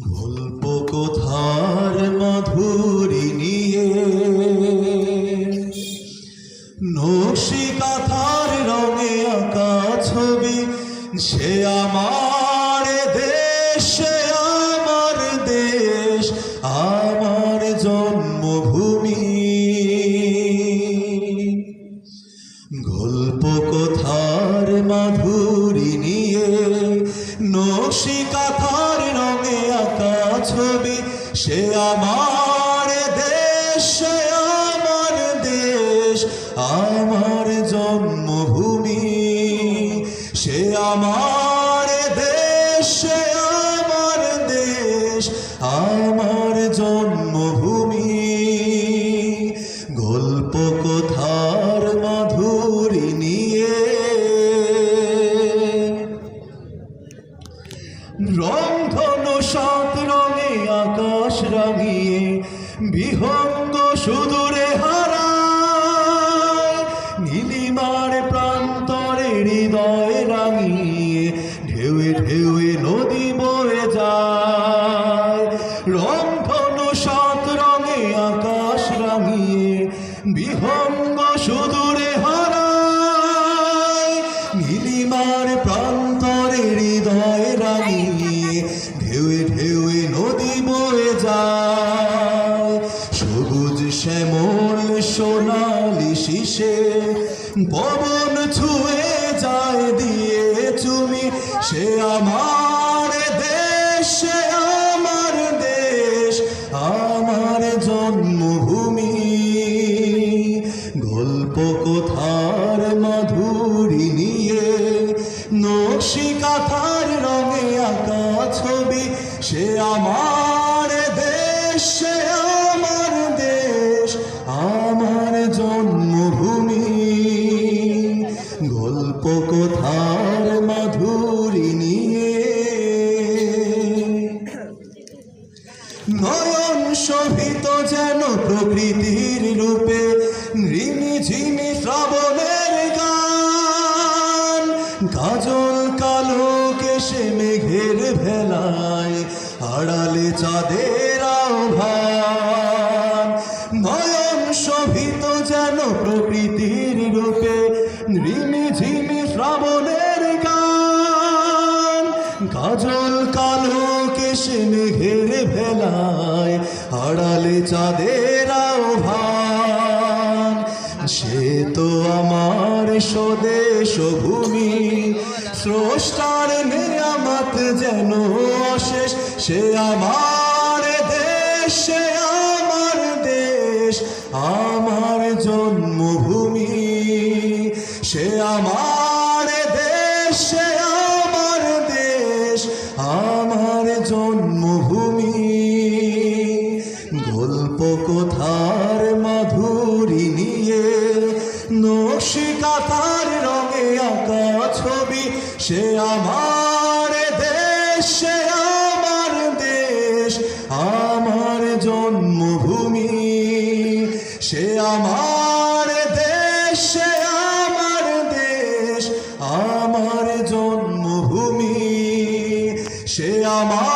গল্প কথার মাধুরী নিয়ে। নকশি কাথার রঙে আঁকা ছবি, সে আমার দেশ আমার দেশ, আমার জন্মভূমি। গল্প কথার মাধুরী নিয়ে নকশি কাথার রঙে আঁকা ছবি, সে আমার দেশ, সে আমার দেশ, আমার জন্মভূমি। সে আমার দেশ, সে আমার দেশ, আমার জন্মভূমি। গল্প কথার রংধন সাত রঙে, আকাশ রাঙিয়ে, বিহঙ্গ সুদূরে হারায়। নীলিমার প্রান্তরে হৃদয় রাঙিয়ে, ঢেউয়ে ঢেউয়ে নদী বয়ে যায়। রংধন সাত রঙে, আকাশ রাঙিয়ে, বিহঙ্গ সুদূরে সোনালি শিশে পবন ছুঁয়ে যায় দিয়ে তুমি। সে আমার দেশ, সে আমার দেশ, আমার জন্মভূমি। গল্প কথার মাধুরী নিয়ে, নকশি কাথার রঙে আঁকা ছবি। সে আমার দেশ প্রকৃতির রূপে ঝিমি শ্রাবণের গান। গাজল কালো কেশে মেঘের ভেলায়, আড়ালে চাঁদের আহ্বান। শোভিত যেন প্রকৃতির রূপে ঝিমি শ্রাবণের গান। কাজল কালো কেশে মেঘের ভেলায় আড়ালে চাঁদের আহ্বান। সে তো আমার স্বদেশ ভূমি। স্রষ্টার নেয়ামত যেন অশেষ। সে আমার দেশ, সে আমার দেশ, আমার জন্মভূমি। সে আমার দেশ সে আমার দেশ, সে আমার দেশ, আমার জন্মভূমি। সে আমার দেশ, সে আমার দেশ, আমার জন্মভূমি। সে আমার